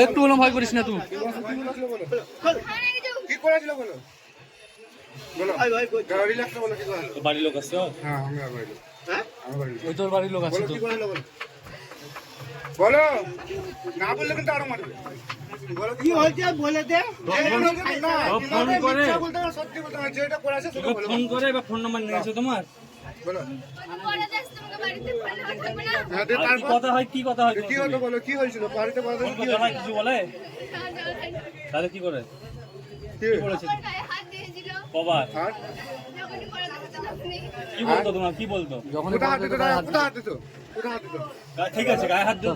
একটু হলো ভয় করিস না তুই। কি করেছিল বলো বলো বলো বাড়ির লোক। আসছে? হ্যাঁ? আমি আর বাড়ি হ্যাঁ ওই তোর বাড়ির লোক আছে বলো বলো বলো? না বললে কিন্তু আরও মারবে। কি হয়েছে বলে দে। ফোন করে। বলো। ফোন করে বা ফোন নাম্বার নিয়েছো তোমার? হ্যাঁ কথা হয় কি কথা হয় কি সঙ্গে? বলো কি হয়েছিল? বাড়িতে কথা হয় কিছু বলে? তাহলে কি করে? কি বলেছে? কবার? কি বলতো তোমার? কি বলতো? যখন হাত দিত? হাত দিত। ঠিক আছে গায়ে হাত দিও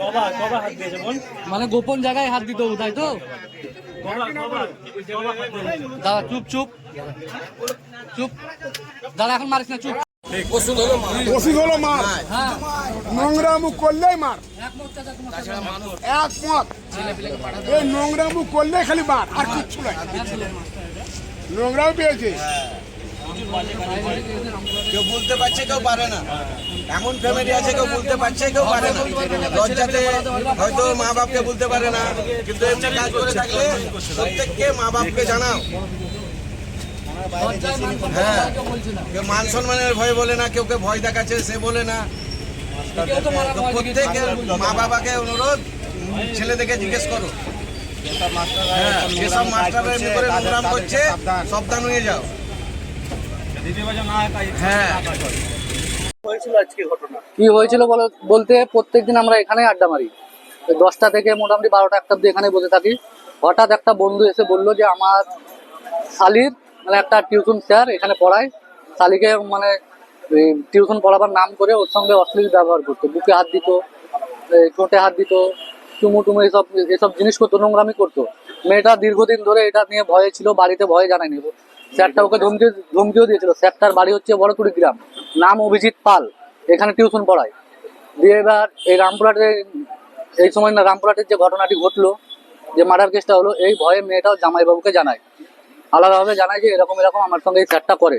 কবার কবার হাত দিয়েছে বোন? মানে গোপন জায়গায় হাত দিত তাই তো? দাদা চুপ চুপ। চুপ। দাদা এখন মারিস না চুপ। ওষুধ হলো মার। হ্যাঁ। করলেই মার। এক এই নোংরা করলেই খালি মার আর কিচ্ছু নাই। নোংরাও পেয়েছে। কেউ বলতে পারছে কেউ পারে না। এমন ফ্যামিলি আছে কেউ বলতে পারছে কেউ পারে না। লজ্জাতে হয়তো মা বাপকে বলতে পারে না কিন্তু এমনি কাজ করে থাকলে প্রত্যেককে মা বাপকে জানাও। হ্যাঁ কেউ মান সম্মানের ভয় বলে না কেউ কেউ ভয় দেখাচ্ছে সে বলে না। প্রত্যেকের মা বাবাকে অনুরোধ ছেলেদেরকে জিজ্ঞেস করো। হ্যাঁ যেসব মাস্টাররা এমনি করে নোংরাম করছে সাবধান হয়ে যাও। হয়। কি হয়েছিল বলো- বলতে প্রত্যেকদিন আমরা এখানে আড্ডা মারি। দশটা থেকে মোটামুটি বারোটা একটা অব্দি এখানে বসে থাকি। হঠাৎ একটা বন্ধু এসে বলল যে আমার শালির মানে একটা টিউশন স্যার এখানে পড়ায়। শালিকে মানে টিউশন পড়াবার নাম করে ওর সঙ্গে অশ্লীল ব্যবহার করতো। বুকে হাত দিত ঠোঁটে হাত দিত, চুমু টুমু এসব এসব জিনিস করতো, নোংরামি করতো। মেয়েটা দীর্ঘদিন ধরে এটা নিয়ে ভয়ে ছিল, বাড়িতে ভয়ে জানায়নি। স্যারটা ওকে ধমকি, ধমকিও দিয়েছিল। স্যারটার বাড়ি হচ্ছে বড়টুরি গ্রাম। নাম অভিজিৎ পাল। এখানে টিউশন পড়ায়। দিয়ে এবার এই রামপুরহাটে, এই সময় না রামপুরহাটের যে ঘটনাটি ঘটলো, যে মার্ডার কেসটা হলো, এই ভয়ে মেয়েটাও জামাইবাবুকে জানায়। আলাদাভাবে জানায় যে এরকম এরকম আমার সঙ্গে এই স্যারটা করে।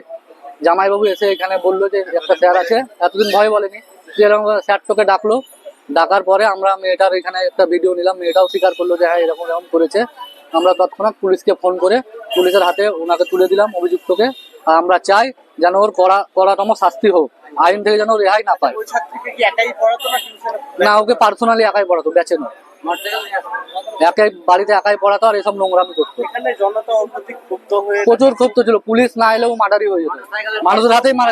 জামাইবাবু এসে এখানে বলল যে একটা স্যার আছে, এতদিন ভয় বলেনি, যে এরকম স্যার তোকে ডাকলো। ডাকার পরে আমরা মেয়েটার এখানে একটা ভিডিও নিলাম, মেয়েটাও স্বীকার করল যে হ্যাঁ এরকম এরকম করেছে। আমরা তৎক্ষণাৎ পুলিশকে ফোন করে, পুলিশের হাতে ওনাকে তুলে দিলাম অভিযুক্তকে। আর আমরা চাই যেন ওর করা কড়াতম শাস্তি হোক। আইন থেকে যেন রেহাই না পায়। না ওকে পার্সোনালি একাই পড়াতো বেচে নয়। একাই বাড়িতে একাই পড়াতো আর এসব নোংরামি করতো। প্রচুর ক্ষুব্ধ ছিল পুলিশ না এলেও মার্ডারই হয়ে যেত। মানুষের হাতেই মারা